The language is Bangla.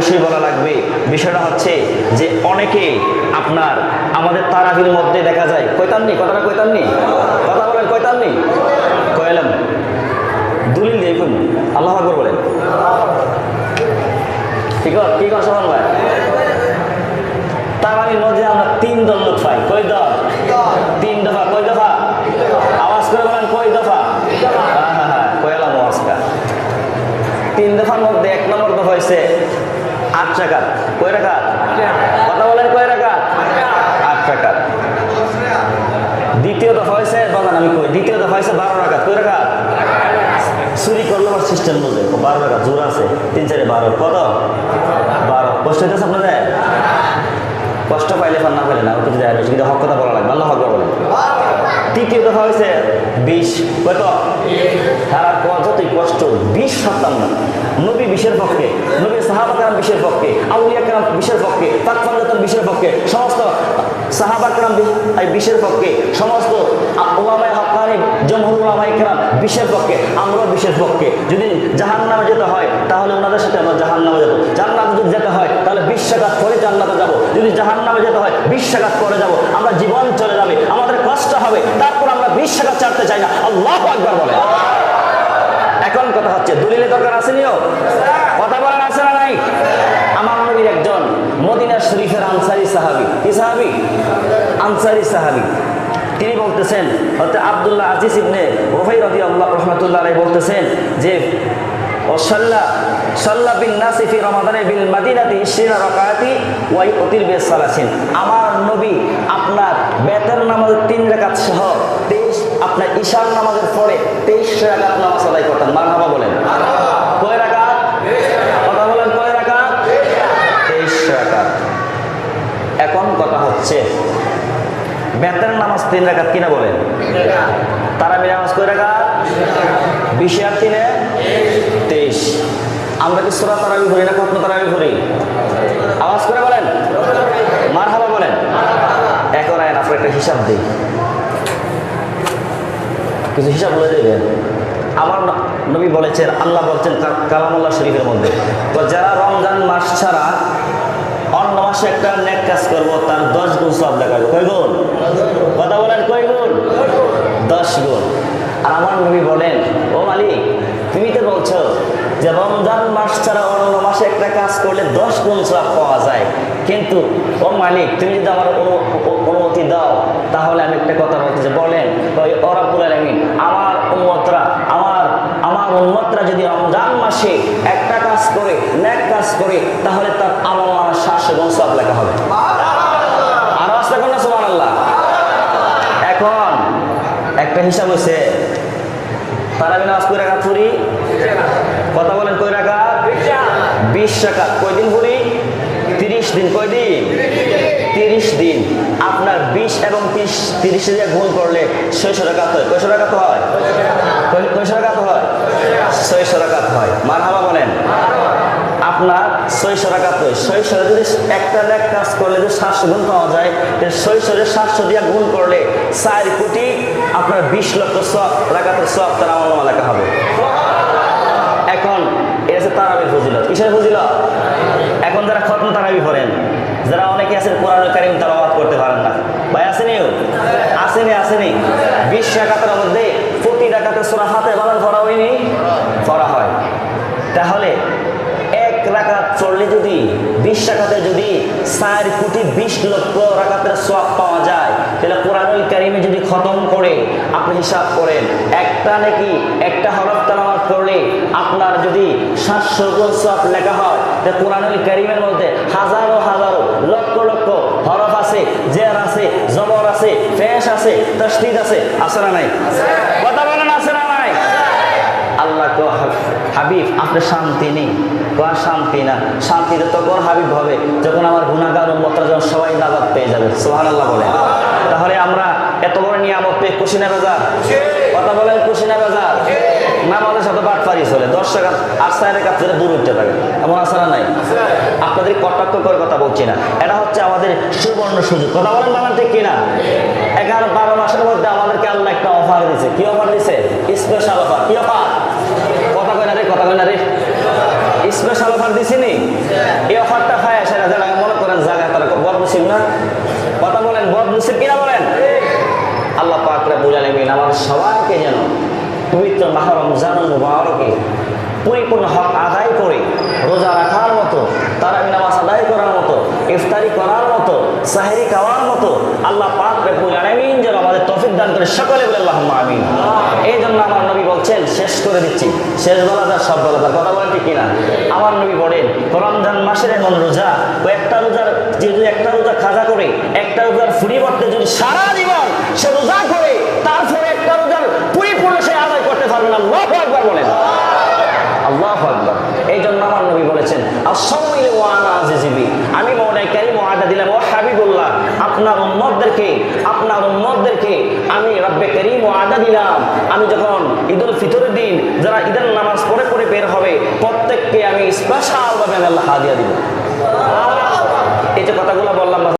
বিষয় বলা লাগবে। বিষয়টা হচ্ছে যে অনেকে আপনার আমাদের তারাবির মধ্যে দেখা যায়, কয়তাননি? কথাটা কয়তাননি? কথা বলেন, কয়তাননি? কয়লাম, দলিল দিয়ে কোন আল্লাহ আকবর বলেন। ঠিক আছে শোভন ভাই? তারাবির মধ্যে আমরা তিন দল লোক পাই কয় দল? আট টাকা কয় টাকা কথা বলেন কয় টাকা আট টাকা দ্বিতীয় দফা হয়েছে বাগান আমি কই? দ্বিতীয় দফা হয়েছে, বারো টাকা কয় টাকা চুরি করলে আমার সিস্টেম বোঝে। বারো টাকা জোর আছে। তিন, চারে বারো। কত? বারো। কষ্ট হইতেছে আপনাদের? কষ্ট পাইলে ফান না পাইলে না ওটা যায় কিন্তু হক কথা বলা লাগবে, আল্লাহ হক বলে তৃতীয় দফা হয়েছে, বিশ। কত তারা যতই কষ্ট বিশ সাতান্ন নবী বিশের পক্ষে, নবী সাহাবাকার বিশের পক্ষে, আউলিয়া কালাম বিশের পক্ষে তাকফান্দাতন বিশের পক্ষে, সমস্ত সাহাবাকার বিশের পক্ষে, সমস্ত ওলামায় হকানি, জমহুর ওলামাই কালাম বিশের পক্ষে, আমরাও বিশের পক্ষে। যদি জাহান নামে যেতে হয়, তাহলে ওনাদের সাথে আমরা জাহান নামে যাব। জান্নাতে যদি যেতে হয়, তাহলে বিশ্বাঘাত করে জান্নাতে যাব। যদি জাহান নামে যেতে হয়, বিশ্বাঘাত করে যাব। আমরা জীবন চলে যাবে, আমাদের কষ্ট হবে, তারপর আমরা বিশ্বাঘাত ছাড়তে চাই না। আল্লাহ একবার বলে দলিলে দরকার আসেনিও কথা বলার আছে না নাই? আমার নবীর একজন মদিনা শরীফের আনসারি সাহাবি। কি সাহাবি? আনসারি সাহাবি। তিনি বলতেছেন হয়তো আবদুল্লাহ আজিজ ইবনে ওফাই রদি আল্লাহ রহমতুল্লাহ আলাই বলতেছেন যে, ও সাল্লাহ সাল্লাহ বিন নাসিফি রমাদানে বিল মাদিনাতি ইশরিনা রাকাতি ওয়াই অতির বেশ সালাসিন। আমার নবী আপনার বেতন নামাজের তিন রাকাত সহ ঈশান নামাজের পরে তেইশ রাকাত নামাজ আদায় করতেন। মার হাবা বলেন। কয় রাকাত? কথা বলেন, কয় রাকাত? তেইশ রাকাত। এখন কথা হচ্ছে বেতন নামাজ তিন রাকাত কিনা বলেন? তারাবি নামাজ কয় রাকাত? বিশে আর তিনে তেইশ। আমরা কি সুরা তারাবি করি না কত্ন তারাবি করি আওয়াজ করে বলেন। মার হাবা বলেন এখন আইন আপনার একটা হিসাব দিই। কিছু হিসাব বলে দেবেন আমার নবী বলেছেন, আল্লাহ বলছেন কালামুল্লাহ শরীফের মধ্যে, তো যারা রমজান মাস ছাড়া অন্য মাসে একটা নেক কাজ করব, তার দশ গুণ সব দেখাবে কয় গুণ? কথা বলেন, কয় গুণ? দশ গুণ। আর আমার নবী বলেন, ও মালিক, তুমি তো বলছো যে রমজান মাস ছাড়া অন্য মাসে একটা কাজ করলে দশ গুণ সব পাওয়া যায়। কিন্তু, ও মালিক, তুমি যদি আমার অনু- অ- অনুমতি দাও তাহলে আমি একটা কথা বলতে যে বলেন ওই অরাবুল আলমিন আমার উন্মতরা আমার আমার উন্মতরা যদি মাসে একটা কাজ করে ন্যাক কাজ করে, তাহলে তার আমার সাতশো গুণ সব লেখা হবে। আর আসতে কোন সোমান আল্লাহ এখন একটা হিসাব হয়েছে তারাবি নামাজ কই রাখা ফুরি কথা বলেন কই রাখা বিশ টাকা কয়দিন ফুরি তিরিশ দিন। কয়দিন তিরিশ দিন। আপনার বিশ এবং তিরিশ তিরিশ গুণ করলে ছয়শো টাকা হয়। কয়শো টাকা তো হয় কয়- কয়শো টাকা তো হয় ছয়শো টাকা হয় মার হাবা বলেন আপনার ছয়শো টাকা ছয়শো যদি একটা লেখ কাজ করলে যে সাতশো গুণ পাওয়া যায় ছয়শোরে সাতশো দিয়ে গুণ করলে চার কোটি আপনার বিশ লক্ষ সব রাখাতে সব তার আমার নামা লেখা হবে। এখন এটা হচ্ছে তারাবির ফজিলত। কিসের ফজিলত? এখন যারা খতম তারাবি করেন যারা অনেকে আছেন কোরআন কারিম তালাবাদ করতে পারেন না। ভাই আসেনিও আসেনি আসেনি। বিশ টাকাতের মধ্যে প্রতি টাকাতে সোনা হাতে বানান করা হয়নি? করা হয়। তাহলে এক রাকাত চললে যদি, বিশ টাকাতে যদি চার কোটি বিশ লক্ষ রাকাতের সব পাওয়া যায়, তাহলে কোরআনুল কারিমে যদি খতম করে আপনি হিসাব করেন, একটা নাকি, একটা হরফ তালামাত করলে আপনার যদি সাতশো সব লেখা হয়, তাহলে কোরআনুল কারিমের মধ্যে হাজারো হাজারো লক্ষ লক্ষ হরফ আছে, জের আছে, জবর আছে ফেস আছে, তসদিদ আছে আছে না নাই? কথা বলেন, আছে না নাই? আল্লাহ হাবিব আপনার শান্তি নেই। কোয়া শান্তি না। শান্তিতে তখন হাবিব হবে। যখন আমার গুণাগার উন্মতরা যখন সবাই নাজাদ পেয়ে যাবে সোহান আল্লাহ বলে। তাহলে আমরা এত বড় নিয়ামত পেয়ে খুশি কুশিনা বাজার। কথা বলেন বাজার। না আমাদের সাথে বাট পারি চলে। দশ টাকা আট সাইডের কাছ থেকে দূর উঠতে থাকে। এমন আছে নাই। আপনাদের কটাক্ষ করে কথা বলছি না। এটা হচ্ছে আমাদের সুবর্ণ সুযোগ। কথা বলেন বাংলা ঠিক কিনা? এগারো, বারো মাসের মধ্যে আমাদেরকে আল্লাহ একটা অফার দিছে। কি অফার দিছে? স্পেশাল অফার কি অফার কথা কয় না রে, কথা কয় না রে। স্পেশাল অফার দিছিনি? এই অফারটা খায় সেটা যারা মনে করেন জায়গা তারা বদ নসিব না। কথা বলেন, বদ নসিব কিনা বলেন? আল্লাহ পাকরা বুঝা নেবেন আমার সবাইকে যেন পবিত্র মাহরম জানুন মুবারকে পরিপূর্ণ হক আদায় করে, রোজা রাখার মতো তারা নামাজ আদায় করার মতো, ইফতারি করার সাহেরি খাওয়ার মতো আল্লাহ পাক আলামিন যেন আমাদের দান করে সকলে বলে আমিন। এই জন্য আমার নবী বলছেন, শেষ করে দিচ্ছি। শেষ বলা তার সব বলা তার কথা বলেন কিনা? আমার নবী বলেন, রমজান মাসের এমন রোজা ও একটা রোজার যে যদি একটা রোজা খাজা করে, একটা রোজার পরিবর্তে যদি সারা জীবন সে রোজা করে তারপরে একটা রোজার পরিপূর্ণ সে আদায় করতে পারবে না আল্লাহ একবার বলেন আল্লাহ আকবার এই জন্য আমার নবী বলেছেন আসমিল ওয়ানা আজিজিবি আমি মৌলাই কারিম ওয়াদা দিলাম ও হাবিবুল্লাহ আপনার উম্মতদেরকে আপনার উম্মতদেরকে আমি রব্বে করিম ওয়াদা দিলাম। আমি যখন ঈদুল ফিতরের দিন, যারা ঈদের নামাজ পড়ে পড়ে বের হবে, প্রত্যেককে আমি স্পেশালভাবে আমি আল্লাহ হাদিয়া দিব। এই যে কথাগুলো বললাম